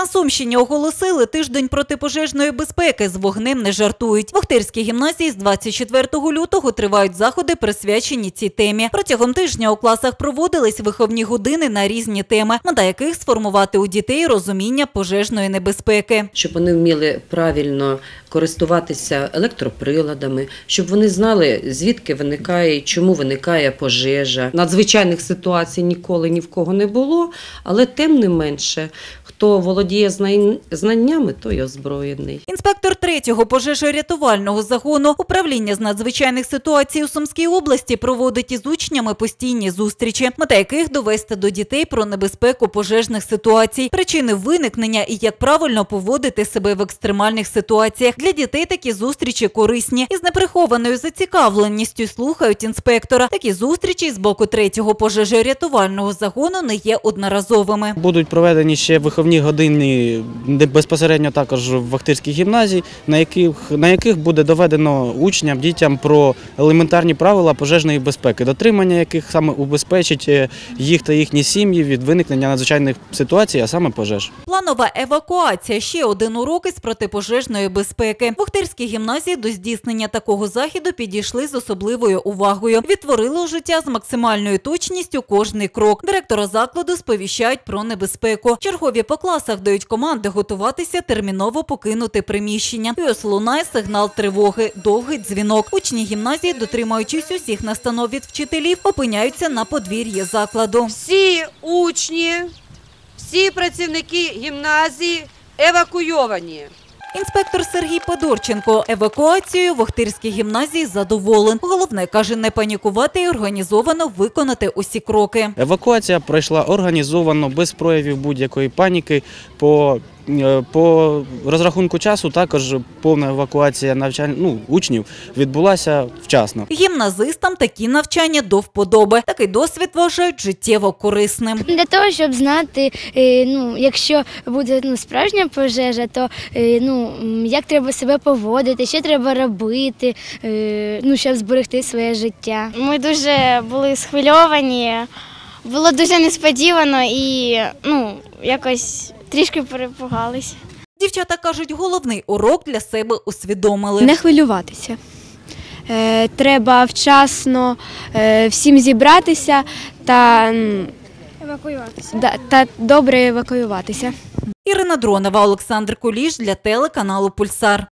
На Сумщині оголосили тиждень протипожежної безпеки. З вогнем не жартують. В Охтирській гімназії з 24 лютого тривають заходи, присвячені цій темі. Протягом тижня у класах проводились виховні години на різні теми, мета яких сформувати у дітей розуміння пожежної небезпеки. щоб вони вміли правильно користуватися електроприладами, щоб вони знали, звідки виникає чому виникає пожежа. Надзвичайних ситуацій ніколи ні в кого не було, але тим не менше, хто володіє знань- знаннями, той озброєний. Інспектор третього пожежорятувального загону управління з надзвичайних ситуацій у Сумській області проводить із учнями постійні зустрічі, мета яких довести до дітей про небезпеку пожежних ситуацій, причини виникнення і як правильно поводити себе в екстремальних ситуаціях. Для дітей такі зустрічі корисні і з неприхованою зацікавленістю слухають інспектора. Такі зустрічі з боку третього пожежорятувального загону не є одноразовими. Будуть проведені ще виховні години де безпосередньо також в Ахтирській гімназії, на яких, на яких буде доведено учням, дітям про елементарні правила пожежної безпеки, дотримання яких саме убезпечить е, їх та їхні сім'ї від виникнення надзвичайних ситуацій, а саме пожеж. Планова евакуація ще один урок із протипожежної безпеки. В гімназії до здійснення такого заходу підійшли з особливою увагою. Відтворили у життя з максимальною точністю кожний крок. Директора закладу сповіщають про небезпеку. Чергові по класах дають команди готуватися терміново покинути приміщення. І лунає сигнал тривоги. Довгий дзвінок. Учні гімназії, дотримуючись усіх настанов від вчителів, опиняються на подвір'ї закладу. Всі учні, всі працівники гімназії евакуйовані. Інспектор Сергій Подорченко евакуацією в Охтирській гімназії задоволен. Головне каже, не панікувати і організовано виконати усі кроки. Евакуація пройшла організовано, без проявів будь-якої паніки. По, по розрахунку часу також повна евакуація навчань, ну, учнів відбулася вчасно. Гімназистам такі навчання до вподоби. Такий досвід вважають життєво корисним. Для того, щоб знати, е, ну, якщо буде ну, справжня пожежа, то е, ну, як треба себе поводити, що треба робити, е, ну, щоб зберегти своє життя. Ми дуже були схвильовані, було дуже несподівано і ну, якось трішки перепугались. Дівчата кажуть, головний урок для себе усвідомили. Не хвилюватися. Е, треба вчасно е, всім зібратися та, Евакуюватися. да, та добре евакуюватися. Ірина Дронова, Олександр Куліш для телеканалу Пульсар.